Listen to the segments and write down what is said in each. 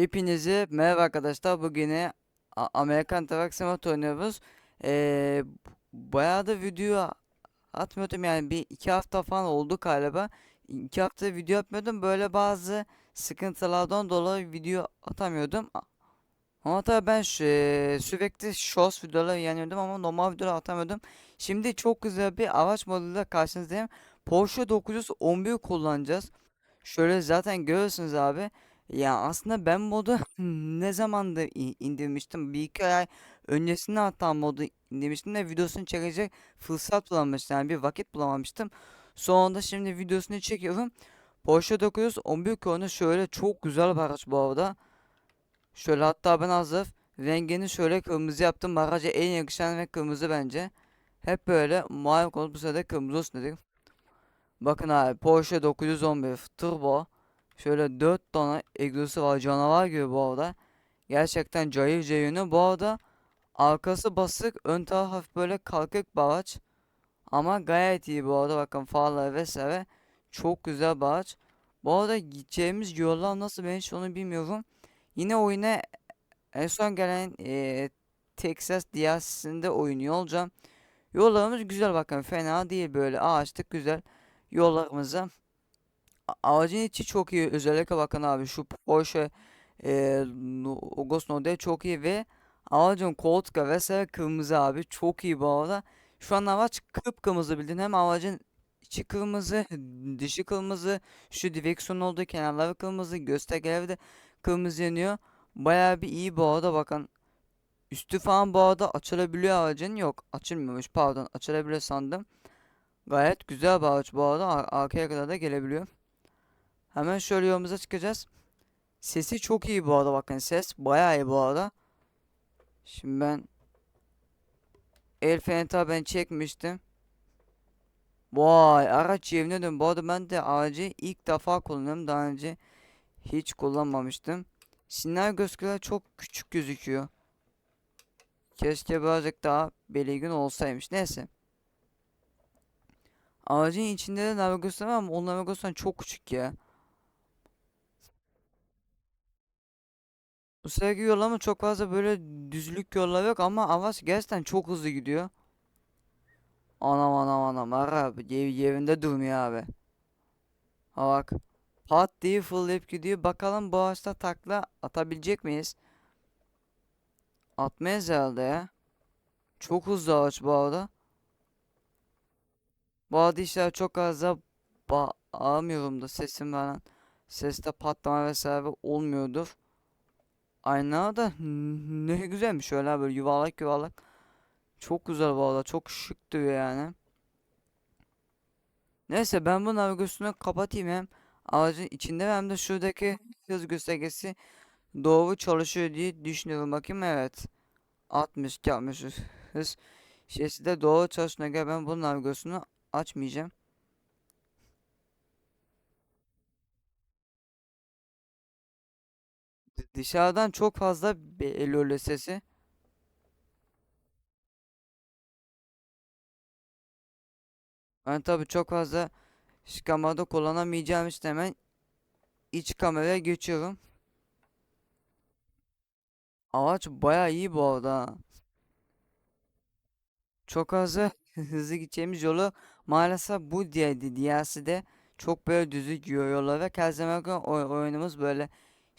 Hepinize merhaba arkadaşlar. Bugün yine Amerikan Truck Simulator oynuyoruz. Ee, bayağı da video atmıyordum yani bir iki hafta falan oldu galiba. İki hafta video atmıyordum. Böyle bazı sıkıntılardan dolayı video atamıyordum. Ama tabii ben şu, eee, sürekli shorts videolar yeniyordum ama normal videolar atamıyordum. Şimdi çok güzel bir araç modeliyle karşınızdayım. Porsche 911 kullanacağız. Şöyle zaten görüyorsunuz abi. Ya aslında ben modu ne zamandır i- indirmiştim. Bir iki ay öncesinde hatta modu indirmiştim de videosunu çekecek fırsat bulamamıştım. Yani bir vakit bulamamıştım. Sonra da şimdi videosunu çekiyorum. Porsche 911 konu şöyle çok güzel bir araç bu arada. Şöyle hatta ben hazır rengini şöyle kırmızı yaptım. Araca en yakışan renk kırmızı bence. Hep böyle mavi konu bu sırada kırmızı olsun dedim. Bakın abi Porsche 911 Turbo. Şöyle 4 tane egzozu var canavar gibi bu arada. Gerçekten cayır cayırını. Bu arada arkası basık ön taraf hafif böyle kalkık bir. Ama gayet iyi bu arada bakın farları vesaire. Çok güzel bir araç. Bu arada gideceğimiz yollar nasıl ben hiç onu bilmiyorum. Yine oyuna en son gelen eee, Texas DLC'sinde oynuyor olacağım. Yollarımız güzel bakın fena değil böyle ağaçlık güzel yollarımıza. Ağacın içi çok iyi. Özellikle bakın abi şu Porsche e, Logos modeli çok iyi ve ağacın koltuğu vesaire kırmızı abi. Çok iyi bu arada. Şu an araç kıpkırmızı bildin. Hem ağacın içi kırmızı, dışı kırmızı, şu direksiyon olduğu kenarları kırmızı, göstergeleri de kırmızı yanıyor. Bayağı bir iyi bu arada bakın. Üstü falan bu arada açılabiliyor ağacın. Yok açılmıyormuş pardon açılabiliyor sandım. Gayet güzel bir ağaç bu arada. Ar- Arkaya kadar da gelebiliyor. Hemen şöyle yolumuza çıkacağız. Sesi çok iyi bu arada bakın ses bayağı iyi bu arada. Şimdi ben el freni tabi ben çekmiştim. Vay araç dön. Bu arada ben de aracı ilk defa kullanıyorum. Daha önce hiç kullanmamıştım. Sinyal gözüküyor çok küçük gözüküyor. Keşke birazcık daha belirgin olsaymış. Neyse. Aracın içinde de navigasyon var ama o navigasyon çok küçük ya. Bu seferki yollama çok fazla böyle düzlük yollar yok ama araç gerçekten çok hızlı gidiyor. Anam anam anam abi yer, yerinde durmuyor abi. Ha bak. Pat diye fırlayıp gidiyor. Bakalım bu ağaçta takla atabilecek miyiz? Atmayız herhalde ya. Çok hızlı ağaç bu arada. Bu arada işler çok az da bağırmıyorum da sesim falan. Seste patlama vesaire olmuyordur. Ayna da ne güzelmiş şöyle böyle yuvarlak yuvarlak. Çok güzel arada. Çok şık duruyor yani. Neyse ben bu navigasyonu kapatayım hem aracın içinde hem de şuradaki hız göstergesi doğru çalışıyor diye düşünüyorum. Bakayım evet. 60 yapmış hız şeysi de doğru çalıştığına ben bu navigasyonu açmayacağım. Dışarıdan çok fazla belirli sesi. Ben tabii çok fazla kamerada kullanamayacağım için hemen iç kameraya geçiyorum. Araç bayağı iyi bu arada. Çok fazla hızlı gideceğimiz yolu maalesef bu diye DLC'de çok böyle düzlük yollar ve Kazemaka oyunumuz böyle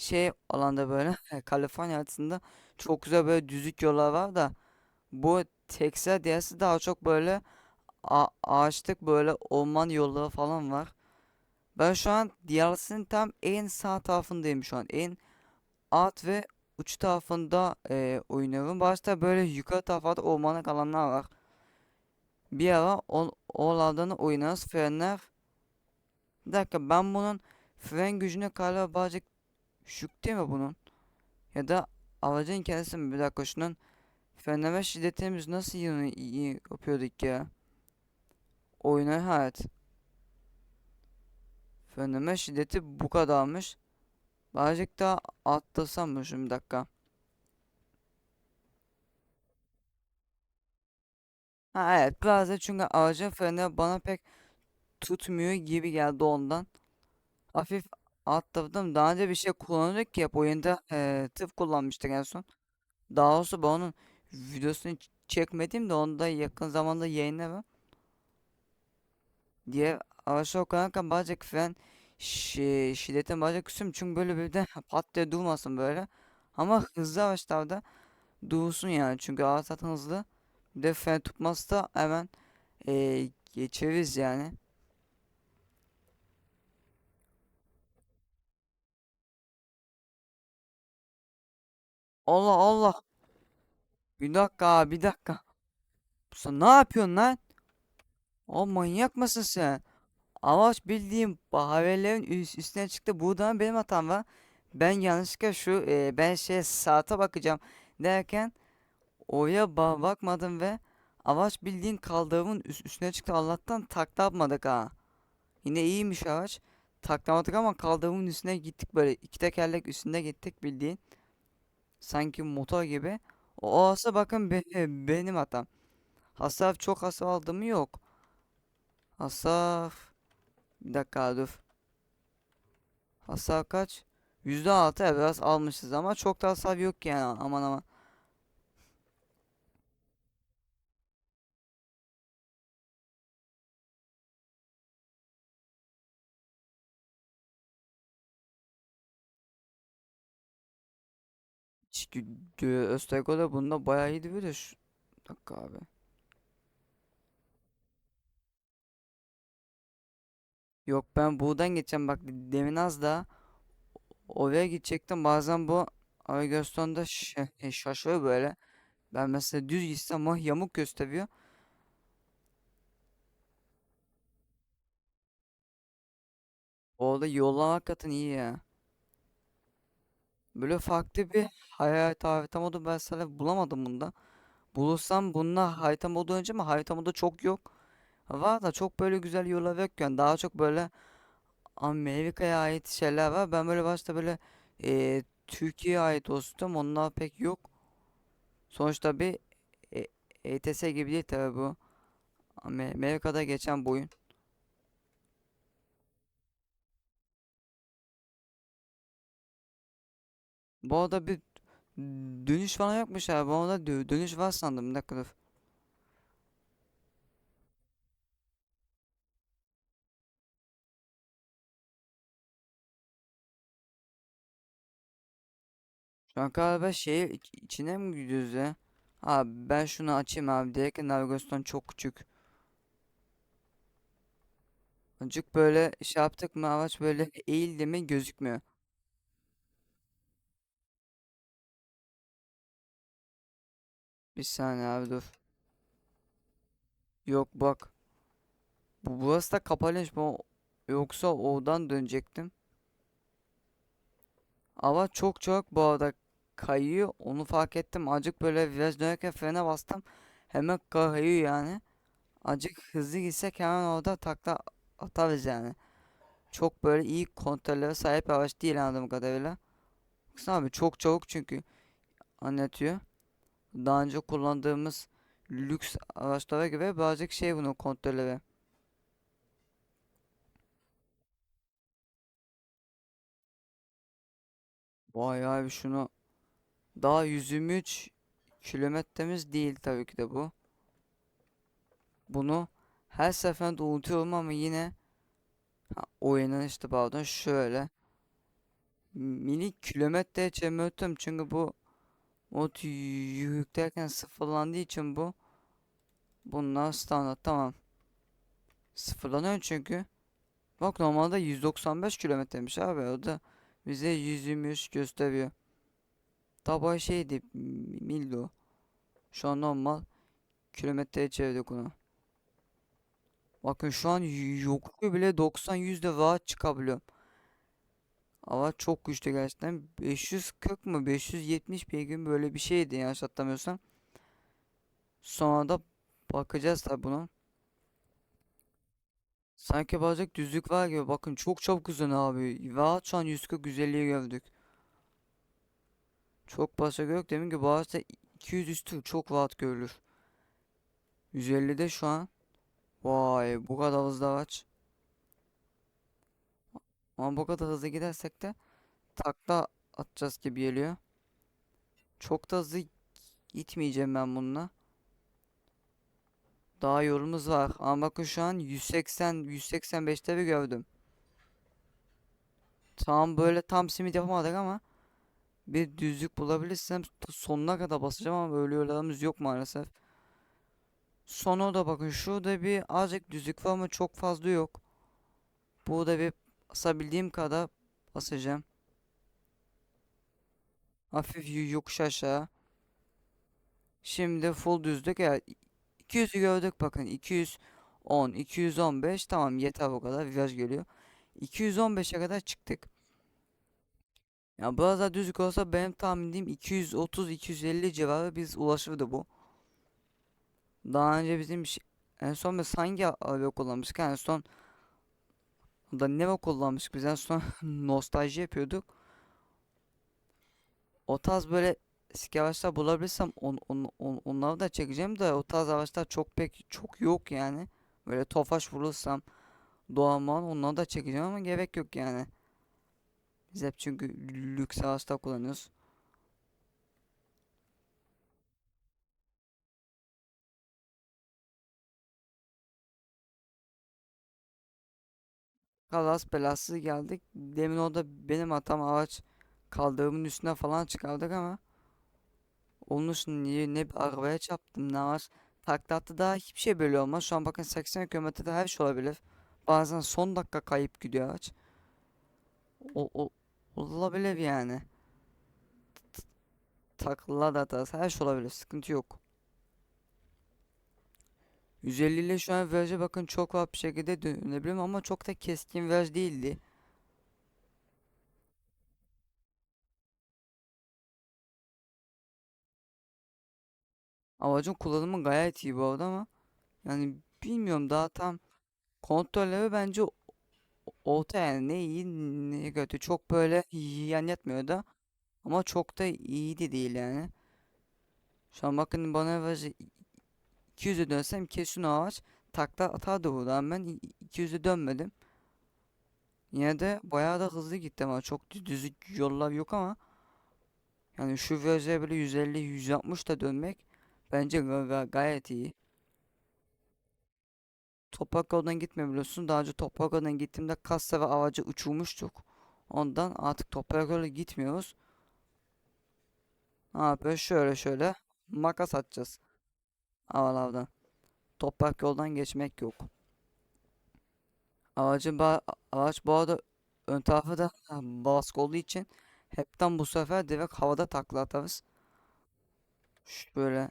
şey alanda böyle Kaliforniya haritasında çok güzel böyle düzlük yollar var da bu Texas DLC'de daha çok böyle ağaçlık böyle orman yolları falan var. Ben şu an DLC'nin tam en sağ tarafındayım şu an. En alt ve uç tarafında e, oynuyorum. Başta böyle yukarı tarafta ormanlık alanlar var. Bir ara o, oralardan oynarız frenler. Bir dakika ben bunun fren gücüne galiba birazcık düşük değil mi bunun? Ya da aracın kendisi mi? Bir dakika şunun frenleme şiddetimiz nasıl iyi, iyi yapıyorduk ya? Oyuna evet. Frenleme şiddeti bu kadarmış. Birazcık daha arttırsam mı şimdi bir dakika. Ha evet biraz da çünkü aracın freni bana pek tutmuyor gibi geldi ondan. Hafif Atladım. Daha önce bir şey kullanıyorduk ki hep oyunda eee tıp kullanmıştık en son. Daha doğrusu ben onun videosunu çekmedim de onu da yakın zamanda yayınlarım diye aşağı okurken birazcık falan şi şiddetten birazcık küsüm çünkü böyle bir de pat diye durmasın böyle. Ama hızlı araçlarda dursun yani çünkü araç hızlı. Bir de fren tutmazsa hemen eee geçeriz yani. Allah Allah. Bir dakika bir dakika. Sen ne yapıyorsun lan? O manyak mısın sen? Amaç bildiğim üst, üstüne çıktı. Buradan benim hatam var. Ben yanlışlıkla şu e, ben şey saate bakacağım derken oraya ba- bakmadım ve avaç bildiğin kaldırımın üst, üstüne çıktı. Allah'tan takla yapmadık ha. Yine iyiymiş avaç. Taklamadık ama kaldırımın üstüne gittik böyle iki tekerlek üstünde gittik bildiğin. Sanki motor gibi. O olsa bakın be- benim hatam. Hasar çok hasar aldım mı yok. Hasar bir dakika dur. Hasar kaç? %6 evet biraz almışız ama çok da hasar yok yani aman aman. Çünkü Östergo'da bunda bayağı iyiydi böyle şu bir dakika abi. Yok ben buradan geçeceğim bak demin az daha oraya gidecektim bazen bu e, şaşıyor böyle. Ben mesela düz gitsem o yamuk gösteriyor. Orada yollama hakikaten iyi ya. Böyle farklı bir hayat harita modu ben sana bulamadım bunda. Bulursam bununla harita modu önce mi? Harita modu çok yok. Var da çok böyle güzel yollar yok yani. Daha çok böyle Amerika'ya ait şeyler var. Ben böyle başta böyle eee, Türkiye'ye ait olsun. Onlar pek yok. Sonuçta bir e, ETS gibi değil tabii bu. Amer- Amerika'da geçen bu Bu arada bir dönüş falan yokmuş abi. Bu arada dö- dönüş var sandım. Bir dakika dur. Şu an galiba şehir iç- içine mi gidiyoruz ya? Abi ben şunu açayım abi. Direkt navigasyon çok küçük. Azıcık böyle şey yaptık mı araç böyle eğildi mi gözükmüyor. Bir saniye abi dur. Yok bak. Bu burası da kapalıymış. Bu yoksa oradan dönecektim. Ama çok çok bu arada kayıyor. Onu fark ettim. Azıcık böyle viraj dönerken frene bastım. Hemen kayıyor yani. Azıcık hızlı gitsek hemen orada takla atarız yani. Çok böyle iyi kontrollere sahip araç değil anladığım kadarıyla. Baksana abi çok çabuk çünkü anlatıyor. Daha önce kullandığımız lüks araçlara göre birazcık şey bunun kontrolleri. Vay abi şunu daha 123 kilometremiz değil tabii ki de bu. Bunu her seferinde unutuyorum ama yine ha, oyunun işte pardon şöyle minik kilometre çevirdim çünkü bu mod yüklerken sıfırlandığı için bu. Bunlar standart tamam. Sıfırlanıyor çünkü. Bak normalde 195 kilometremiş abi o da bize 123 gösteriyor. Tabi şeydi mildo şu an normal kilometreye çevirdik onu. Bakın şu an yokluğu bile 90 yüzde rahat çıkabiliyorum Ama çok güçlü gerçekten. 540 mı 570 bir gün böyle bir şeydi yanlış hatırlamıyorsam. Sonra da bakacağız tabi buna. Sanki birazcık düzlük var gibi. Bakın çok çabuk hızlanıyor abi. Rahat şu an 140 150'ye gördük. Çok başka yok. Demin ki bazı 200 üstü çok rahat görülür. 150'de şu an. Vay bu kadar hızlı araç. Ama bu kadar hızlı gidersek de takla atacağız gibi geliyor. Çok da hızlı gitmeyeceğim ben bununla. Daha yolumuz var. Ama bakın şu an 180 185'te bir gördüm. Tam böyle tam simit yapamadık ama bir düzlük bulabilirsem sonuna kadar basacağım ama böyle yollarımız yok maalesef. Sonu da bakın şurada bir azıcık düzlük var ama çok fazla yok. Burada bir basabildiğim kadar basacağım. Hafif yokuş aşağı. Şimdi full düzlük. Evet 200'ü gördük bakın 210 215 tamam yeter bu kadar viraj geliyor. 215'e kadar çıktık. Ya biraz daha düzlük olsa benim tahminim 230-250 civarı biz ulaşırdı bu. Daha önce bizim ş- en son biz hangi araba kullanmıştık? En son da ne kullanmıştık biz en son nostalji yapıyorduk. O tarz böyle eski araçlar bulabilirsem on, on, on- onları da çekeceğim de o tarz araçlar çok pek çok yok yani. Böyle Tofaş bulursam Doğanman onları da çekeceğim ama gerek yok yani. Biz hep çünkü lüks araçlar kullanıyoruz. Kalas belasız geldik. Demin orada benim hatam araç kaldırımın üstüne falan çıkardık ama onun için niye ne bir arabaya çarptım ne var. Takla attı daha hiçbir şey belli olmaz. Şu an bakın 80 kilometrede her şey olabilir. Bazen son dakika kayıp gidiyor araç. O, o olabilir yani. Takla da her şey olabilir. Sıkıntı yok. 150 ile şu an viraja bakın çok rahat bir şekilde dönebilirim ama çok da keskin viraj değildi. Aracın kullanımı gayet iyi bu arada ama yani bilmiyorum daha tam kontrolleri bence orta yani ne iyi ne kötü çok böyle yan yatmıyor da ama çok da iyi de değil yani. Şu an bakın bana virajı 200'e dönsem kesin o ağaç takla atardı buradan ben 200'e dönmedim. Yine de bayağı da hızlı gittim ama çok dü- düz yollar yok ama yani şu viraja böyle 150-160 da dönmek bence ga- ga- gayet iyi. Toprak yoldan gitmiyor biliyorsun. Daha önce toprak yoldan gittiğimde kasa ve avacı uçurmuştuk. Ondan artık toprak gitmiyoruz. Ne yapıyoruz? Şöyle şöyle makas atacağız havalardan. Toprak yoldan geçmek yok. Aracın ba araç bu arada ön tarafı da baskı olduğu için hepten bu sefer direkt havada takla atarız. Şu böyle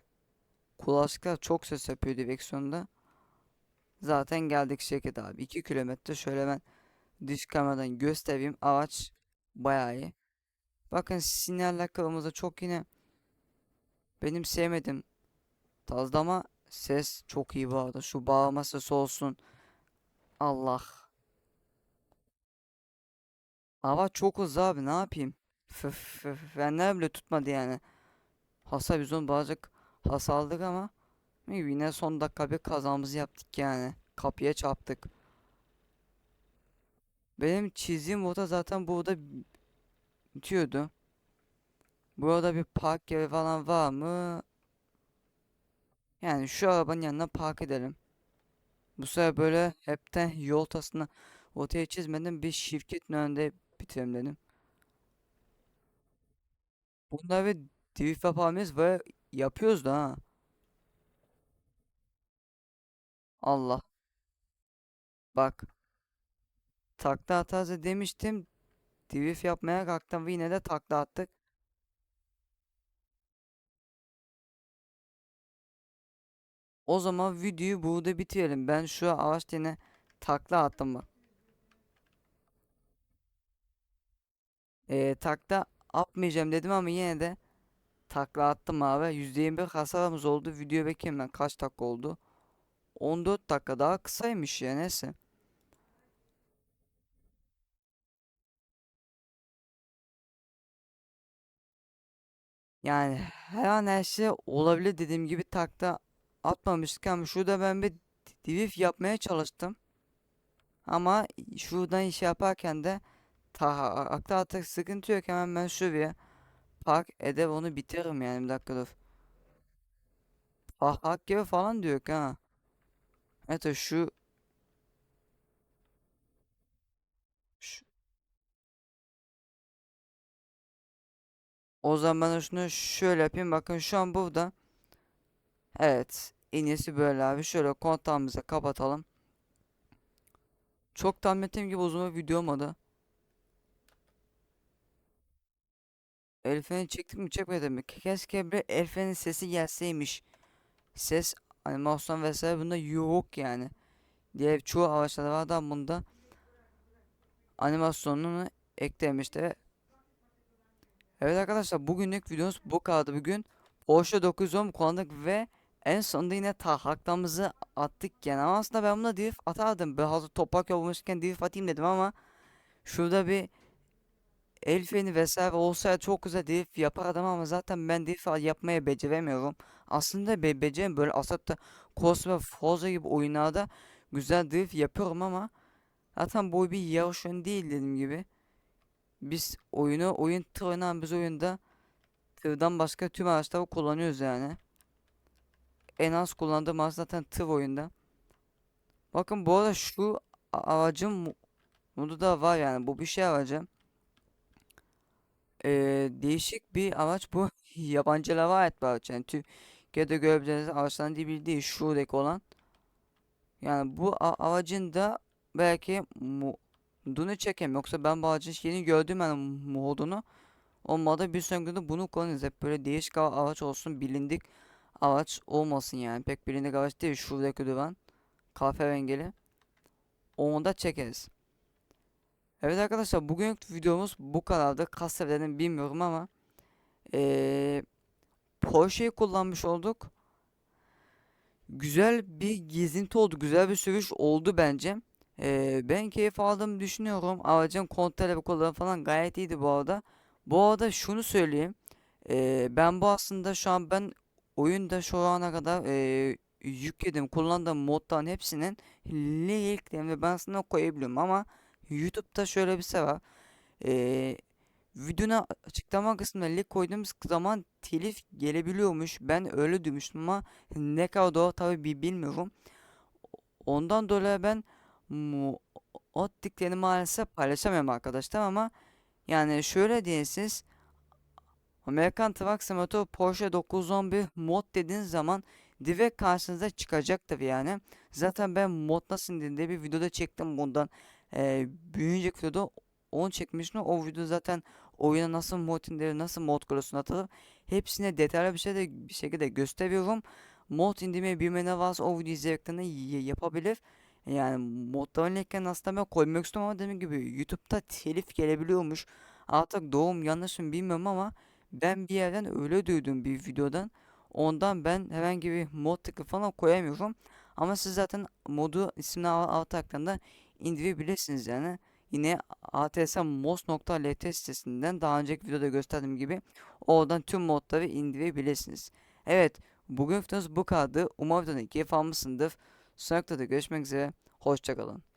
kulaklıklar çok ses yapıyor direksiyonda. Zaten geldik şirkete abi. 2 kilometre şöyle ben dış kameradan göstereyim. Araç bayağı iyi. Bakın sinyaller kırmızı çok yine benim sevmedim tarzda ama ses çok iyi bu arada. Şu bağırma sesi olsun. Allah. Araç çok hızlı abi ne yapayım? F f- frenler bile tutmadı yani. Hasar biz onu birazcık hasarladık ama yine son dakika bir kazamızı yaptık yani. Kapıya çarptık. Benim çizdiğim rota zaten burada bitiyordu. Burada bir park yeri falan var mı? Yani şu arabanın yanına park edelim. Bu sefer böyle hepten yol ortasına ortaya çizmedim bir şirketin önünde bitirelim dedim. Bunda bir drift yapamayız ve yapıyoruz da ha. Allah. Bak takla atarız demiştim. Drift yapmaya kalktım ve yine de takla attık. O zaman videoyu burada bitirelim. Ben şu ağaç yine takla attım bak. Ee, takla atmayacağım dedim ama yine de takla attım abi. %21 hasarımız oldu. Video bakayım ben kaç dakika oldu. 14 dakika daha kısaymış ya neyse. Yani her an her şey olabilir dediğim gibi takla atmamıştık ama şurada ben bir drift yapmaya çalıştım. Ama şuradan iş yaparken de tahakta artık sıkıntı yok hemen ben şuraya park eder onu bitiririm yani bir dakika dur. Tahak gibi falan diyor ha. Evet şu o zaman ben şunu şöyle yapayım bakın şu an burada. Evet en iyisi böyle abi şöyle kontağımızı kapatalım. Çok tahmin ettiğim gibi uzun bir video olmadı. El freni çektik mi çekmedik mi? Keşke bir el freni sesi gelseymiş. Ses animasyon vesaire bunda yok yani. Diğer çoğu araçlarda var da bunda animasyonunu eklemişti. Evet arkadaşlar bugünlük videomuz bu kadar bugün. Porsche 910 kullandık ve en sonunda yine tahaklamızı attık yani ama aslında ben buna drift atardım. Böyle hazır toprak yapmışken drift atayım dedim ama şurada bir el freni vesaire olsaydı çok güzel drift yapardım ama zaten ben drift yapmaya beceremiyorum. Aslında be beceremiyorum böyle Assetto Corsa ve Forza gibi oyunlarda güzel drift yapıyorum ama zaten bu bir yarış oyunu değil dediğim gibi. Biz oyunu oyun tır oynayan biz oyunda tırdan başka tüm araçları kullanıyoruz yani. En az kullandığım araç zaten tır oyunda. Bakın bu arada şu aracın modu da var yani bu bir şey aracı. Ee, değişik bir araç bu yabancılara ait bir araç yani Türkiye'de görebileceğiniz araçların değil değil şuradaki olan. Yani bu aracın da belki modunu çekeyim yoksa ben bu aracın yeni gördüm yani modunu. Olmadı bir sonraki bunu kullanırız. Hep böyle değişik araç olsun bilindik araç olmasın yani. Pek bilindik araç değil şuradaki duran kahverengili. Onu da çekeriz. Evet arkadaşlar bugünkü videomuz bu kadardı. Kaç seferden bilmiyorum ama ee, Porsche'yi kullanmış olduk. Güzel bir gezinti oldu. Güzel bir sürüş oldu bence. Ee, ben keyif aldığımı düşünüyorum. Aracın kontrol ve kolları falan gayet iyiydi bu arada. Bu arada şunu söyleyeyim. Ee, ben bu aslında şu an ben oyunda şu ana kadar ee, yükledim, kullandığım modların hepsinin linklerini ve ben aslında koyabiliyorum ama YouTube'da şöyle bir şey var. Ee, videonun açıklama kısmına link koyduğumuz zaman telif gelebiliyormuş. Ben öyle duymuştum ama ne kadar doğru tabi bilmiyorum. Ondan dolayı ben o linklerini maalesef paylaşamıyorum arkadaşlar ama yani şöyle diyersiniz. Amerikan Truck Simulator Porsche 911 mod dediğiniz zaman direkt karşınıza çıkacaktır yani. Zaten ben mod nasıl indiğinde bir videoda çektim bundan. Ee, bir videoda onu çekmiştim. O video zaten oyuna nasıl mod indirir, nasıl mod kursuna atılır. Hepsine detaylı bir şekilde, bir şekilde gösteriyorum. Mod indirmeyi bilmene varsa o video izlediklerini yapabilir. Yani modların linklerini aslında ben koymak istiyorum ama dediğim gibi YouTube'da telif gelebiliyormuş. Artık doğum yanlış mı bilmiyorum ama ben bir yerden öyle duydum bir videodan. Ondan ben herhangi bir mod tıkı falan koyamıyorum. Ama siz zaten modu isimli alt hakkında indirebilirsiniz yani. Yine atsmos.lt sitesinden daha önceki videoda gösterdiğim gibi oradan tüm modları indirebilirsiniz. Evet bugün videomuz bu kadar. Umarım videodan keyif almışsındır. Sonraki videoda görüşmek üzere. Hoşçakalın.